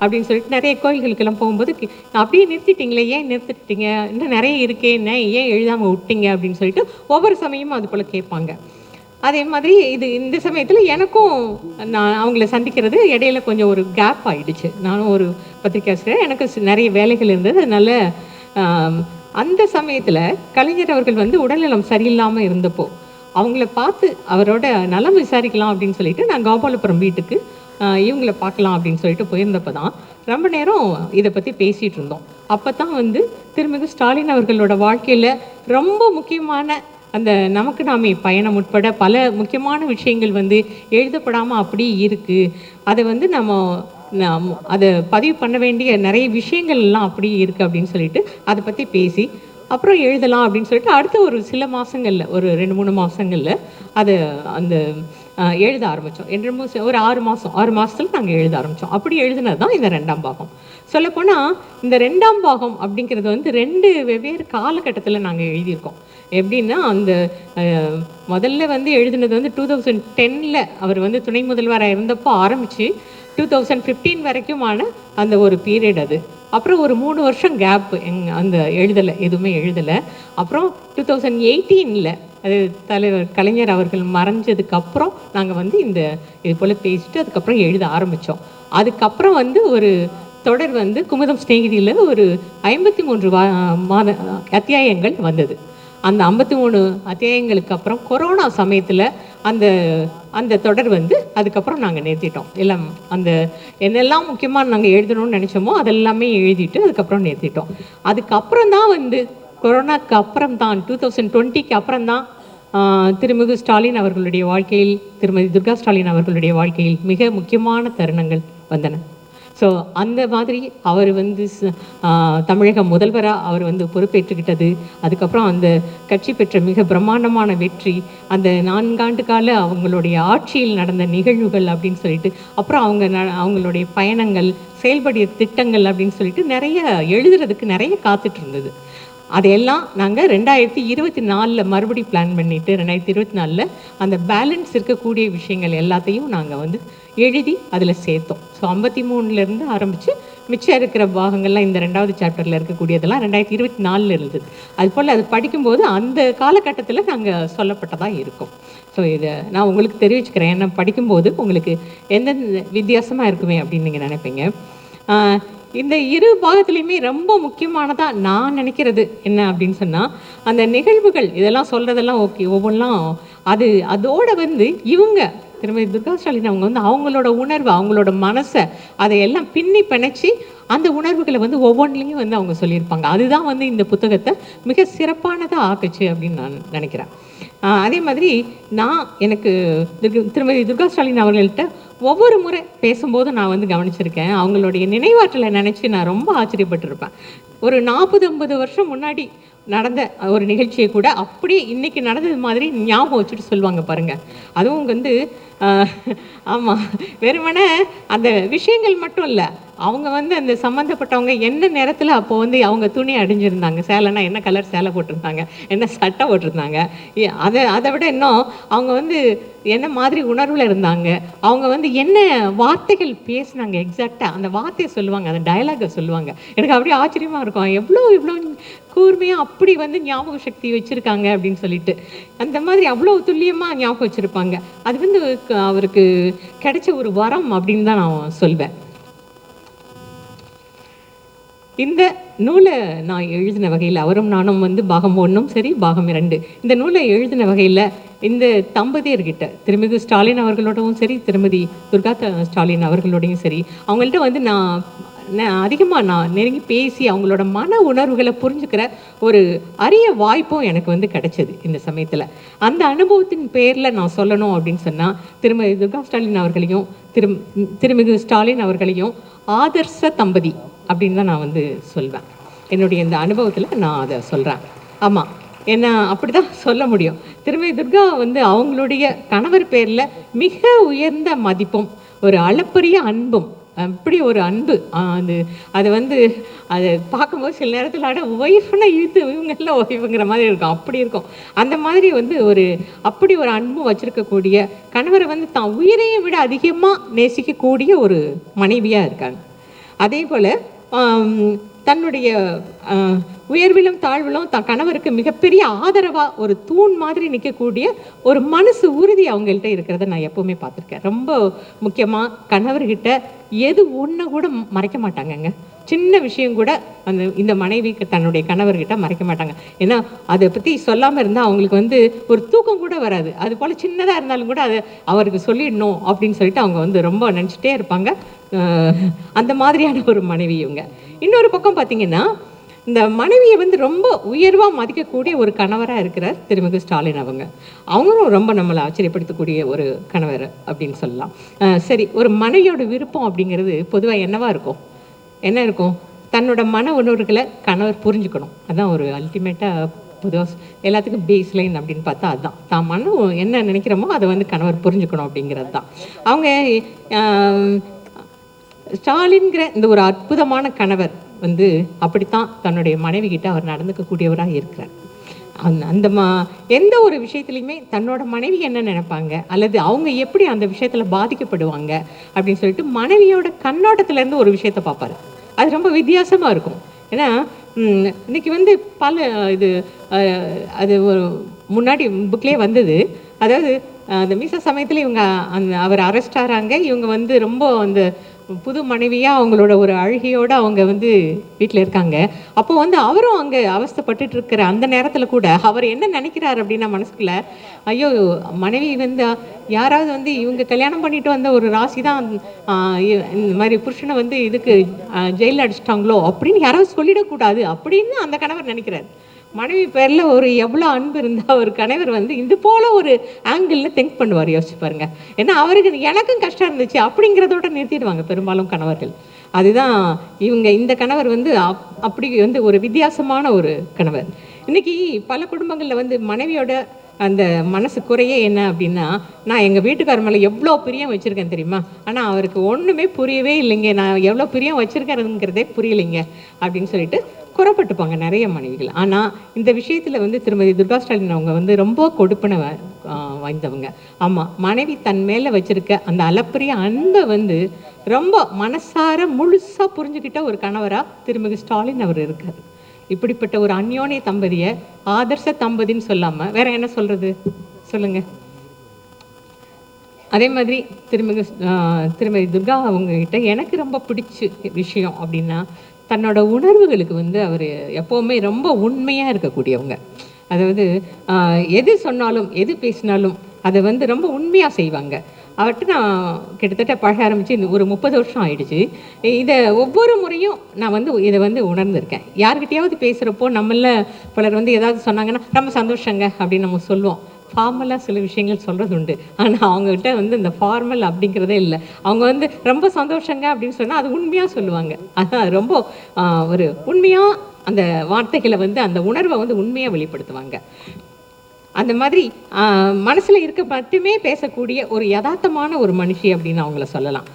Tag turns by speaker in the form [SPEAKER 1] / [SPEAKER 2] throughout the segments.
[SPEAKER 1] அப்படின்னு சொல்லிட்டு நிறைய கோயில்களுக்கெல்லாம் போகும்போது அப்படியே நிறுத்திட்டீங்களே ஏன் நிறுத்திட்டீங்க? இன்னும் நிறைய இருக்கே என்ன? ஏன் எழுதாமல் விட்டீங்க? அப்படின்னு சொல்லிட்டு ஒவ்வொரு சமயமும் அது போல் கேட்பாங்க. அதே மாதிரி இது இந்த சமயத்தில் எனக்கும் நான் அவங்கள சந்திக்கிறது இடையில கொஞ்சம் ஒரு கேப் ஆகிடுச்சு நானும் ஒரு பத்திரிக்கை ஆசிரியர் எனக்கு நிறைய வேலைகள் இருந்தது. அதனால் அந்த சமயத்தில் கலைஞர் அவர்கள் வந்து உடல்நலம் சரியில்லாமல் இருந்தப்போ அவங்கள பார்த்து அவரோட நலம் விசாரிக்கலாம் அப்படின்னு சொல்லிட்டு நான் கோபாலபுரம் வீட்டுக்கு இவங்கள பார்க்கலாம் அப்படின்னு சொல்லிட்டு போயிருந்தப்போ தான் ரொம்ப நேரம் இதை பற்றி பேசிகிட்டு இருந்தோம். அப்போ தான் வந்து திருமிகு ஸ்டாலின் அவர்களோட வாழ்க்கையில் ரொம்ப முக்கியமான அந்த நமக்கு நாமே பயணம் உட்பட பல முக்கியமான விஷயங்கள் வந்து எழுதப்படாமல் அப்படியே இருக்குது அதை வந்து நம்ம நாம் அதை பதிவு பண்ண வேண்டிய நிறைய விஷயங்கள் எல்லாம் அப்படியே இருக்குது அப்படின்னு சொல்லிட்டு அதை பற்றி பேசி அப்புறம் எழுதலாம் அப்படின்னு சொல்லிட்டு அடுத்த ஒரு சில மாதங்களில் ஒரு ரெண்டு மூணு மாதங்களில் அதை அந்த எழுத ஆரம்பித்தோம் என்னமோ ஒரு ஆறு மாதம் ஆறு மாதத்தில் நாங்கள் எழுத ஆரம்பித்தோம் அப்படி எழுதினது தான் இந்த ரெண்டாம் பாகம். சொல்லப்போனால் இந்த ரெண்டாம் பாகம் அப்படிங்கிறது வந்து ரெண்டு வெவ்வேறு காலகட்டத்தில் நாங்கள் எழுதியிருக்கோம். எப்படின்னா அந்த முதல்ல வந்து எழுதினது வந்து டூ தௌசண்ட் டென்னில் அவர் வந்து துணை முதல்வராக இருந்தப்போ ஆரம்பித்து டூ தௌசண்ட் ஃபிஃப்டீன் வரைக்குமான அந்த ஒரு பீரியட் அது. அப்புறம் ஒரு மூணு வருஷம் கேப்பு எங் அந்த எழுதலை எதுவுமே எழுதலை. அப்புறம் டூ தௌசண்ட் எயிட்டீனில் அது தலைவர் கலைஞர் அவர்கள் மறைஞ்சதுக்கப்புறம் நாங்கள் வந்து இந்த இது போல் பேசிட்டு அதுக்கப்புறம் எழுத ஆரம்பித்தோம் அதுக்கப்புறம் வந்து ஒரு தொடர் வந்து குமுதம் ஸ்நேகிதியில் ஒரு ஐம்பத்தி மூன்று வா மாத அத்தியாயங்கள் வந்தது. அந்த ஐம்பத்தி மூணு அத்தியாயங்களுக்கு அப்புறம் கொரோனா சமயத்தில் அந்த அந்த தொடர் வந்து அதுக்கப்புறம் நாங்கள் நிறுத்திட்டோம். எல்லாம் அந்த என்னெல்லாம் முக்கியமாக நாங்கள் எழுதணும்னு நினச்சோமோ அதெல்லாமே எழுதிட்டு அதுக்கப்புறம் நிறுத்திட்டோம். அதுக்கப்புறம் தான் வந்து கொரோனாக்கு அப்புறம் தான் டூ தௌசண்ட் டுவெண்ட்டிக்கு அப்புறம் தான் திருமிகு ஸ்டாலின் அவர்களுடைய வாழ்க்கையில் திருமதி துர்கா ஸ்டாலின் அவர்களுடைய வாழ்க்கையில் மிக முக்கியமான தருணங்கள் வந்தன. ஸோ அந்த மாதிரி அவர் வந்து தமிழக முதல்வராக அவர் வந்து பொறுப்பேற்றுக்கிட்டது அதுக்கப்புறம் அந்த கட்சி பெற்ற மிக பிரம்மாண்டமான வெற்றி அந்த நான்காண்டு கால அவங்களுடைய ஆட்சியில் நடந்த நிகழ்வுகள் அப்படின்னு சொல்லிட்டு அப்புறம் அவங்க ந அவங்களுடைய பயணங்கள் செயல்படிய திட்டங்கள் அப்படின்னு சொல்லிட்டு நிறைய எழுதுறதுக்கு நிறைய காத்துட்டு இருந்தது. அதையெல்லாம் நாங்கள் ரெண்டாயிரத்தி இருபத்தி நாலில் மறுபடி பிளான் பண்ணிவிட்டு ரெண்டாயிரத்தி இருபத்தி நாலில் அந்த பேலன்ஸ் இருக்கக்கூடிய விஷயங்கள் எல்லாத்தையும் நாங்கள் வந்து எழுதி அதில் சேர்த்தோம். ஸோ ஐம்பத்தி மூணுலேருந்து ஆரம்பித்து மிச்சம் இருக்கிற பாகங்கள்லாம் இந்த ரெண்டாவது சாப்டரில் இருக்கக்கூடியதெல்லாம் ரெண்டாயிரத்தி இருபத்தி நாலில் இருந்தது. அது போல் அது படிக்கும்போது அந்த காலகட்டத்தில் நாங்கள் சொல்லப்பட்டதாக இருக்கோம். ஸோ இதை நான் உங்களுக்கு தெரிவிச்சுக்கிறேன். ஏன்னா படிக்கும்போது உங்களுக்கு எந்தெந்த வித்தியாசமாக இருக்குமே அப்படின்னு நீங்கள் நினைப்பீங்க. இந்த இரு பாகத்துலேயுமே ரொம்ப முக்கியமானதாக நான் நினைக்கிறது என்ன அப்படின்னு சொன்னால் அந்த நிகழ்வுகள் இதெல்லாம் சொல்கிறதெல்லாம் ஓகே. ஒவ்வொன்றும் அது அதோட வந்து இவங்க திருமதி துர்கா ஸ்டாலின் அவங்க வந்து அவங்களோட உணர்வு அவங்களோட மனசை அதையெல்லாம் பின்னி பிணைச்சி அந்த உணர்வுகளை வந்து ஒவ்வொன்றிலையும் வந்து அவங்க சொல்லியிருப்பாங்க. அதுதான் வந்து இந்த புத்தகத்தை மிக சிறப்பானதாக ஆக்குச்சு அப்படின்னு நான் நினைக்கிறேன். அதே மாதிரி நான் எனக்கு திரு- திருமதி துர்கா ஸ்டாலின் அவர்கள்ட்ட ஒவ்வொரு முறை பேசும்போது நான் வந்து கவனிச்சிருக்கேன். அவங்களுடைய நினைவாற்றலை நினச்சி நான் ரொம்ப ஆச்சரியப்பட்டிருப்பேன். ஒரு நாற்பது ஐம்பது வருஷம் முன்னாடி நடந்த ஒரு நிகழ்ச்சியை கூட அப்படியே இன்றைக்கி நடந்தது மாதிரி ஞாபகம் வச்சுட்டு சொல்லுவாங்க பாருங்கள் அதுவும் வந்து ஆஹ், ஆமா. வெறுமனே அந்த விஷயங்கள் மட்டும் இல்லை அவங்க வந்து அந்த சம்மந்தப்பட்டவங்க என்ன நேரத்தில் அப்போ வந்து அவங்க துணி அடிஞ்சிருந்தாங்க சேலைனா என்ன கலர் சேலை போட்டிருந்தாங்க என்ன சட்டை போட்டிருந்தாங்க அதை அதை விட இன்னும் அவங்க வந்து என்ன மாதிரி உணர்வில் இருந்தாங்க? அவங்க வந்து என்ன வார்த்தைகள் பேசினாங்க எக்ஸாக்டாக அந்த வார்த்தையை சொல்லுவாங்க அந்த டயலாகை சொல்லுவாங்க. எனக்கு அப்படியே ஆச்சரியமாக இருக்கும். எவ்வளோ இவ்வளோ கூர்மையாக அப்படி வந்து ஞாபக சக்தி வச்சுருக்காங்க அப்படின்னு சொல்லிட்டு. அந்த மாதிரி அவ்வளோ துல்லியமாக ஞாபகம் வச்சுருப்பாங்க. அது வந்து அவருக்கு கிடைச்ச ஒரு வரம் அப்படின்னு தான் நான் சொல்வேன். இந்த நூலை நான் எழுதின வகையில் அவரும் நானும் வந்து பாகம் ஒன்றும் சரி பாகம் இரண்டு. இந்த நூலை எழுதின வகையில் இந்த தம்பதியர்கிட்ட திருமிகு ஸ்டாலின் அவர்களோடவும் சரி திருமதி துர்கா ஸ்டாலின் அவர்களோடையும் சரி அவங்கள்ட்ட வந்து நான் நான் அதிகமாக நான் நெருங்கி பேசி அவங்களோட மன உணர்வுகளை புரிஞ்சுக்கிற ஒரு அரிய வாய்ப்பும் எனக்கு வந்து கிடைச்சது இந்த சமயத்தில். அந்த அனுபவத்தின் பேரில் நான் சொல்லணும் அப்படின்னு சொன்னால் திருமதி துர்கா ஸ்டாலின் அவர்களையும் திரு திருமிகு ஸ்டாலின் அவர்களையும் ஆதர்ச தம்பதி அப்படின்னு தான் நான் வந்து சொல்வேன். என்னுடைய இந்த அனுபவத்தில் நான் அதை சொல்கிறேன் ஆமாம் என்ன அப்படி தான் சொல்ல முடியும். திருமதி துர்கா வந்து அவங்களுடைய கணவர் பேரில் மிக உயர்ந்த மதிப்பும் ஒரு அளப்பரிய அன்பும் அப்படி ஒரு அன்பு. அது அது வந்து அதை பார்க்கும்போது சில நேரத்தில் அட ஒய்ஃப்னா இழுத்து இவங்கெல்லாம் ஒய்ஃபுங்கிற மாதிரி இருக்கும். அப்படி இருக்கும். அந்த மாதிரி வந்து ஒரு அப்படி ஒரு அன்பும் வச்சுருக்கக்கூடிய கணவரை வந்து தான் உயிரையும் விட அதிகமாக நேசிக்கக்கூடிய ஒரு மனைவியாக இருக்காங்க. அதே போல் தன்னுடைய உயர்விலும் தாழ்விலும் தன் கணவருக்கு மிகப்பெரிய ஆதரவாக ஒரு தூண் மாதிரி நிற்கக்கூடிய ஒரு மனசு உறுதி அவங்கள்ட்ட இருக்கிறத நான் எப்போவுமே பார்த்துருக்கேன். ரொம்ப முக்கியமாக கணவர்கிட்ட எது ஒன்று கூட மறைக்க மாட்டாங்கங்க. சின்ன விஷயம் கூட அந்த இந்த மனைவிக்கு தன்னுடைய கணவர்கிட்ட மறைக்க மாட்டாங்க. ஏன்னா அதை பற்றி சொல்லாமல் இருந்தால் அவங்களுக்கு வந்து ஒரு தூக்கம் கூட வராது. அது போல் சின்னதாக இருந்தாலும் கூட அதை அவருக்கு சொல்லிடணும் அப்படின்னு சொல்லிட்டு அவங்க வந்து ரொம்ப நினச்சிட்டே இருப்பாங்க. அந்த மாதிரியான ஒரு மனைவி இவங்க. இன்னொரு பக்கம் பார்த்தீங்கன்னா இந்த மனைவியை வந்து ரொம்ப உயர்வாக மதிக்கக்கூடிய ஒரு கணவராக இருக்கிறார் திருமிகு ஸ்டாலின் அவங்க. அவங்களும் ரொம்ப நம்மளை ஆச்சரியப்படுத்தக்கூடிய ஒரு கணவர் அப்படின்னு சொல்லலாம். சரி ஒரு மனைவியோட விருப்பம் அப்படிங்கிறது பொதுவாக என்னவாக இருக்கும்? என்ன இருக்கும்? தன்னோட மன உணர்வுகளை கணவர் புரிஞ்சுக்கணும். அதான் ஒரு அல்டிமேட்டாக பொதுவாக எல்லாத்துக்கும் பேஸ் லைன் அப்படின்னு பார்த்தா அதுதான் தான் மன என்ன நினைக்கிறோமோ அதை வந்து கணவர் புரிஞ்சுக்கணும் அப்படிங்கிறது தான். அவங்க ஸ்டாலின்கிற இந்த ஒரு அற்புதமான கணவர் வந்து அப்படித்தான் தன்னுடைய மனைவி கிட்ட அவர் நடந்துக்கக்கூடியவராக இருக்கிறார். அந்த அந்த மா எந்த ஒரு விஷயத்துலையுமே தன்னோட மனைவி என்ன நினைப்பாங்க? அல்லது அவங்க எப்படி அந்த விஷயத்தில் பாதிக்கப்படுவாங்க? அப்படின்னு சொல்லிட்டு மனைவியோட கண்ணோட்டத்துலேருந்து ஒரு விஷயத்தை பார்ப்பாரு அது ரொம்ப வித்தியாசமாக இருக்கும். ஏன்னா இன்றைக்கி இன்னைக்கு வந்து பல இது அது ஒரு முன்னாடி புக்லேயே வந்தது. அதாவது அந்த மீச சமயத்தில் இவங்க அந்த அவர் அரெஸ்ட் ஆகிறாங்க இவங்க வந்து ரொம்ப அந்த புது மனைவியாக அவங்களோட ஒரு அழுகையோடு அவங்க வந்து வீட்டில் இருக்காங்க. அப்போ வந்து அவரும் அங்கே அவஸ்தப்பட்டுட்டு இருக்கிற அந்த நேரத்தில் கூட அவர் என்ன நினைக்கிறார் அப்படின்னா மனசுக்குள்ள ஐயோ மனைவி வந்து யாராவது வந்து இவங்க கல்யாணம் பண்ணிட்டு வந்த ஒரு ராசி தான் இந்த மாதிரி புருஷனை வந்து இதுக்கு ஜெயிலில் அடிச்சிட்டாங்களோ? அப்படின்னு யாராவது சொல்லிடக்கூடாது அப்படின்னு அந்த கணவர் நினைக்கிறார். மனைவி பேரில் ஒரு எவ்வளோ அன்பு இருந்தால் ஒரு கணவர் வந்து இது போல ஒரு ஆங்கிளில் திங்க் பண்ணுவார். யோசிச்சு பாருங்க. ஏன்னா அவருக்கு எனக்கும் கஷ்டம் இருந்துச்சு. அப்படிங்கிறதோட நிறுத்திடுவாங்க பெரும்பாலும் கணவர்கள். அதுதான் இவங்க இந்த கணவர் வந்து அப்- அப்படி வந்து ஒரு வித்தியாசமான ஒரு கணவர். இன்னைக்கு பல குடும்பங்களில் வந்து மனைவியோட அந்த மனசு குறையே என்ன அப்படின்னா நான் எங்கள் வீட்டுக்கார மேலே எவ்வளோ பிரியம் வச்சுருக்கேன் தெரியுமா? ஆனால் அவருக்கு ஒன்றுமே புரியவே இல்லைங்க. நான் எவ்வளோ பிரியம் வச்சுருக்கிறதுங்கிறதே புரியலைங்க அப்படின்னு சொல்லிட்டு குறப்பட்டுப்பாங்க நிறைய மனைவிகள். ஆனால் இந்த விஷயத்தில் வந்து திருமதி துர்கா ஸ்டாலின் அவங்க வந்து ரொம்ப கொடுப்பனை வ- வாய்ந்தவங்க. ஆமாம் மனைவி தன் மேலே வச்சுருக்க அந்த அளப்பரிய அன்பை வந்து ரொம்ப மனசார முழுசாக புரிஞ்சுக்கிட்ட ஒரு கணவராக திருமதி ஸ்டாலின் அவர் இருக்கார். இப்படிப்பட்ட ஒரு அந்யோன்ய தம்பதியை ஆதர்ச தம்பதின்னு சொல்லாமல் வேற என்ன சொல்றது? சொல்லுங்க. அதே மாதிரி திருமதி திருமதி துர்கா அவங்கக்கிட்ட எனக்கு ரொம்ப பிடிச்ச விஷயம் அப்படின்னா தன்னோட உணர்வுகளுக்கு வந்து அவர் எப்போவுமே ரொம்ப உண்மையாக இருக்கக்கூடியவங்க. அதாவது எது சொன்னாலும் எது பேசினாலும் அதை வந்து ரொம்ப உண்மையாக செய்வாங்க. அவர்கிட்ட நான் கிட்டத்தட்ட பழக ஆரம்பித்து இந்த ஒரு முப்பது வருஷம் ஆயிடுச்சு. இதை ஒவ்வொரு முறையும் நான் வந்து இதை வந்து உணர்ந்திருக்கேன். யார்கிட்டயாவது பேசுகிறப்போ நம்மள பலர் வந்து ஏதாவது சொன்னாங்கன்னா ரொம்ப சந்தோஷங்க அப்படின்னு நம்ம சொல்லுவோம். ஃபார்மலாக சில விஷயங்கள் சொல்கிறது உண்டு ஆனால் அவங்ககிட்ட வந்து இந்த ஃபார்மல் அப்படிங்கிறதே இல்லை. அவங்க வந்து ரொம்ப சந்தோஷங்க அப்படின்னு சொன்னால் அது உண்மையாக சொல்லுவாங்க. அதான் ரொம்ப ஒரு உண்மையாக அந்த வார்த்தைகளை வந்து அந்த உணர்வை வந்து உண்மையாக வெளிப்படுத்துவாங்க. அந்த மாதிரி மனசில் இருக்க மட்டுமே பேசக்கூடிய ஒரு யதார்த்தமான ஒரு மனுஷி அப்படின்னு அவங்கள சொல்லலாம்.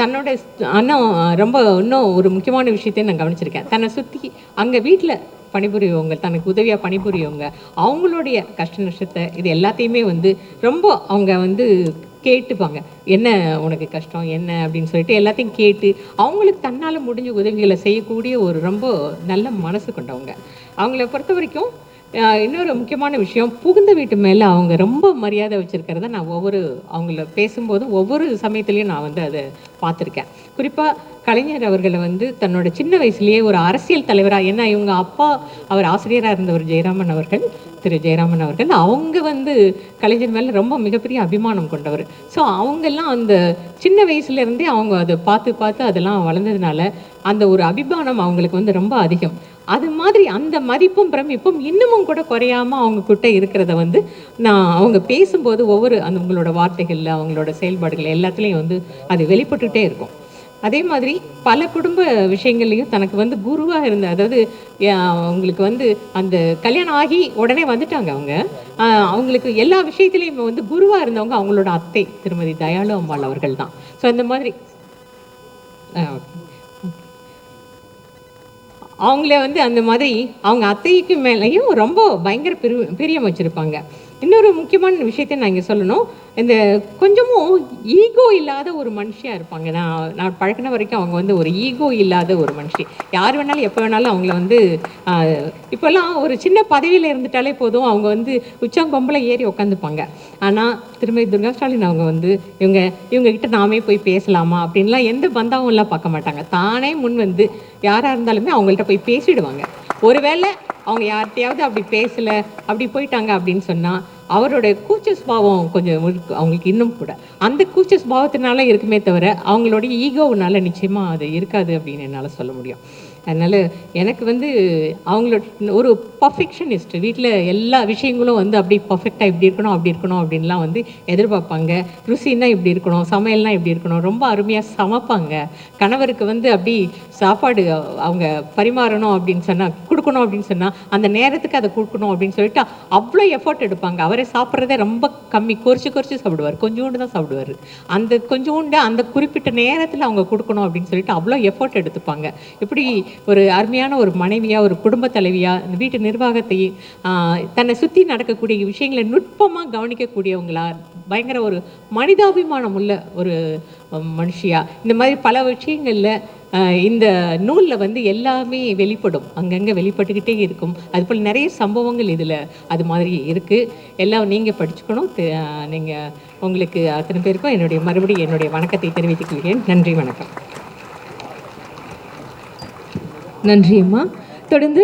[SPEAKER 1] தன்னோட இன்னும் ரொம்ப இன்னும் ஒரு முக்கியமான விஷயத்தையும் நான் கவனிச்சிருக்கேன். தன்னை சுற்றி அங்கே வீட்டில் பணிபுரியவங்க தனக்கு உதவியாக பணிபுரியவங்க அவங்களுடைய கஷ்ட நஷ்டத்தை இது எல்லாத்தையுமே வந்து ரொம்ப அவங்க வந்து கேட்டுப்பாங்க. என்ன உனக்கு கஷ்டம் என்ன அப்படின்னு சொல்லிட்டு எல்லாத்தையும் கேட்டு அவங்களுக்கு தன்னால் முடிஞ்ச உதவிகளை செய்யக்கூடிய ஒரு ரொம்ப நல்ல மனசு கொண்டவங்க. அவங்கள பொறுத்த வரைக்கும் இன்னொரு முக்கியமான விஷயம் புகுந்த வீட்டு மேலே அவங்க ரொம்ப மரியாதை வச்சுருக்கிறத நான் ஒவ்வொரு அவங்கள பேசும்போது ஒவ்வொரு சமயத்துலேயும் நான் வந்து அதை பார்த்துருக்கேன். குறிப்பாக கலைஞர் அவர்களை வந்து தன்னோட சின்ன வயசுலேயே ஒரு அரசியல் தலைவராக ஏன்னா இவங்க அப்பா அவர் ஆசிரியராக இருந்தவர் ஜெயராமன் அவர்கள் திரு ஜெயராமன் அவர்கள் அவங்க வந்து கலைஞர் மேலே ரொம்ப மிகப்பெரிய அபிமானம் கொண்டவர். ஸோ அவங்கெல்லாம் அந்த சின்ன வயசுலேருந்தே அவங்க அதை பார்த்து பார்த்து அதெல்லாம் வளர்ந்ததுனால அந்த ஒரு அபிமானம் அவங்களுக்கு வந்து ரொம்ப அதிகம். அது மாதிரி அந்த மதிப்பும் பிரமிப்பும் இன்னமும் கூட குறையாம அவங்க கிட்ட இருக்கிறத வந்து நான் அவங்க பேசும்போது ஒவ்வொரு அந்த உங்களோட வார்த்தைகளில் அவங்களோட செயல்பாடுகள் எல்லாத்துலேயும் வந்து அது வெளிப்பட்டுகிட்டே இருக்கும். அதே மாதிரி பல குடும்ப விஷயங்கள்லையும் தனக்கு வந்து குருவாக இருந்த அதாவது அவங்களுக்கு வந்து அந்த கல்யாணம் ஆகி உடனே வந்துட்டாங்க அவங்க. அவங்களுக்கு எல்லா விஷயத்துலையும் வந்து குருவாக இருந்தவங்க அவங்களோட அத்தை திருமதி தயாளு அம்மாள் அவர்கள் தான் ஸோ அந்த மாதிரி அவங்கள வந்து அந்த மாதிரி அவங்க அத்தைக்கு மேலேயும் ரொம்ப பயங்கர பிரி பிரியம் வச்சுருப்பாங்க. இன்னொரு முக்கியமான விஷயத்தை நான் இங்கே சொல்லணும். இந்த கொஞ்சமும் ஈகோ இல்லாத ஒரு மனுஷியாக இருப்பாங்க. நான் நான் பழக்கின வரைக்கும் அவங்க வந்து ஒரு ஈகோ இல்லாத ஒரு மனுஷி. யார் வேணாலும் எப்போ வேணாலும் அவங்கள வந்து இப்போல்லாம் ஒரு சின்ன பதவியில் இருந்துட்டாலே போதும் அவங்க வந்து உச்சங்கொம்பல ஏறி உட்காந்துப்பாங்க ஆனால் திருமதி துர்கா ஸ்டாலின் அவங்க வந்து இவங்க இவங்ககிட்ட நாமே போய் பேசலாமா? அப்படின்லாம் எந்த பந்தாவும் எல்லாம் பார்க்க மாட்டாங்க. தானே முன் வந்து யாராக இருந்தாலுமே அவங்கள்ட்ட போய் பேசிடுவாங்க. ஒருவேளை அவங்க யார்கிட்டையாவது அப்படி பேசலை அப்படி போயிட்டாங்க அப்படின்னு சொன்னால் அவரோட கூச்ச சுபாவம் கொஞ்சம் இருக்கு அவங்களுக்கு இன்னும் கூட. அந்த கூச்ச சுபாவத்தினால இருக்குமே தவிர அவங்களுடைய ஈகோவுனால நிச்சயமாக அது இருக்காது அப்படின்னு என்னால் சொல்ல முடியும். அதனால் எனக்கு வந்து அவங்களோட ஒரு பர்ஃபெக்ஷனிஸ்ட் வீட்டில் எல்லா விஷயங்களும் வந்து அப்படி பர்ஃபெக்டாக இப்படி இருக்கணும் அப்படி இருக்கணும் அப்படின்லாம் வந்து எதிர்பார்ப்பாங்க. ருசின்னா இப்படி இருக்கணும் சமையல்னால் இப்படி இருக்கணும் ரொம்ப அருமையாக சமைப்பாங்க. கணவருக்கு வந்து அப்படி சாப்பாடு அவங்க பரிமாறணும் அப்படின்னு சொன்னால் கொடுக்கணும் அப்படின்னு சொன்னால் அந்த நேரத்துக்கு அதை கொடுக்கணும் அப்படின்னு சொல்லிட்டு அவ்வளோ எஃபோர்ட் எடுப்பாங்க. அவரே சாப்பிட்றதே ரொம்ப கம்மி குறைச்சி குறைச்சி சாப்பிடுவார். கொஞ்சோண்டு தான் சாப்பிடுவார். அந்த கொஞ்சோண்டு அந்த குறிப்பிட்ட நேரத்தில் அவங்க கொடுக்கணும் அப்படின்னு சொல்லிட்டு அவ்வளோ எஃபோர்ட் எடுத்துப்பாங்க. இப்படி ஒரு அருமையான ஒரு மனைவியாக ஒரு குடும்ப தலைவியாக இந்த வீட்டு நிர்வாகத்தை ஆஹ், தன்னை சுற்றி நடக்கக்கூடிய விஷயங்களை நுட்பமாக கவனிக்கக்கூடியவங்களா பயங்கர ஒரு மனிதாபிமானம் உள்ள ஒரு மனுஷியா. இந்த மாதிரி பல விஷயங்களில் இந்த நூலில் வந்து எல்லாமே வெளிப்படும். அங்கங்கே வெளிப்பட்டுக்கிட்டே இருக்கும். அதுபோல் நிறைய சம்பவங்கள் இதில் அது மாதிரி இருக்குது எல்லாம் நீங்கள் படிச்சுக்கணும். நீங்கள் உங்களுக்கு அத்தனை பேருக்கும் என்னுடைய மறுபடியும் என்னுடைய வணக்கத்தை தெரிவித்துக் கொள்கிறேன். நன்றி வணக்கம்.
[SPEAKER 2] நன்றி அம்மா தொடர்ந்து